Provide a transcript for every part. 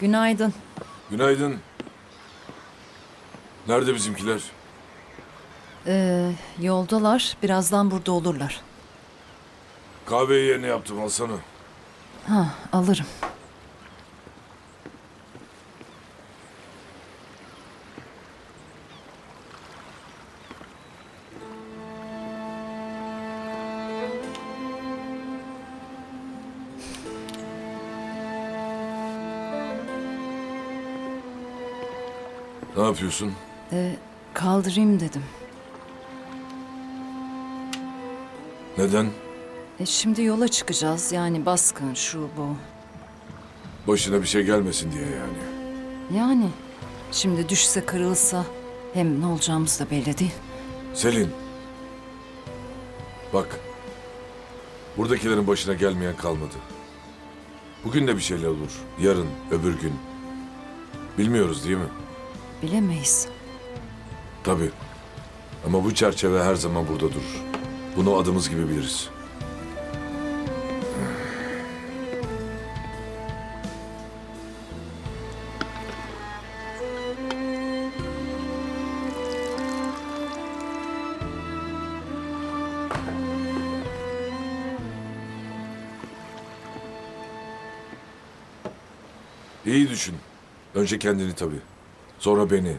Günaydın. Günaydın. Nerede bizimkiler? Ee, yoldalar. Birazdan burada olurlar. Kahveyi yerine yaptım alsana. Ha, alırım. Ne yapıyorsun? Ee, kaldırayım dedim. Neden? E, şimdi yola çıkacağız. Yani baskın, şu bu. Başına bir şey gelmesin diye yani. Yani şimdi düşse kırılsa hem ne olacağımız da belli değil. Selin. Bak. Buradakilerin başına gelmeyen kalmadı. Bugün de bir şeyler olur. Yarın, öbür gün. Bilmiyoruz değil mi? Bilemeyiz. Tabii. Ama bu çerçeve her zaman burada durur. Bunu adımız gibi biliriz. İyi düşün. Önce kendini tabii. Sonra beni,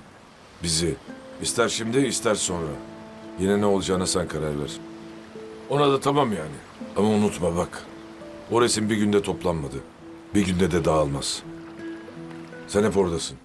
bizi. İster şimdi ister sonra. Yine ne olacağına sen karar ver. Ona da tamam yani. Ama unutma bak. O resim bir günde toplanmadı. Bir günde de dağılmaz. Sen hep oradasın.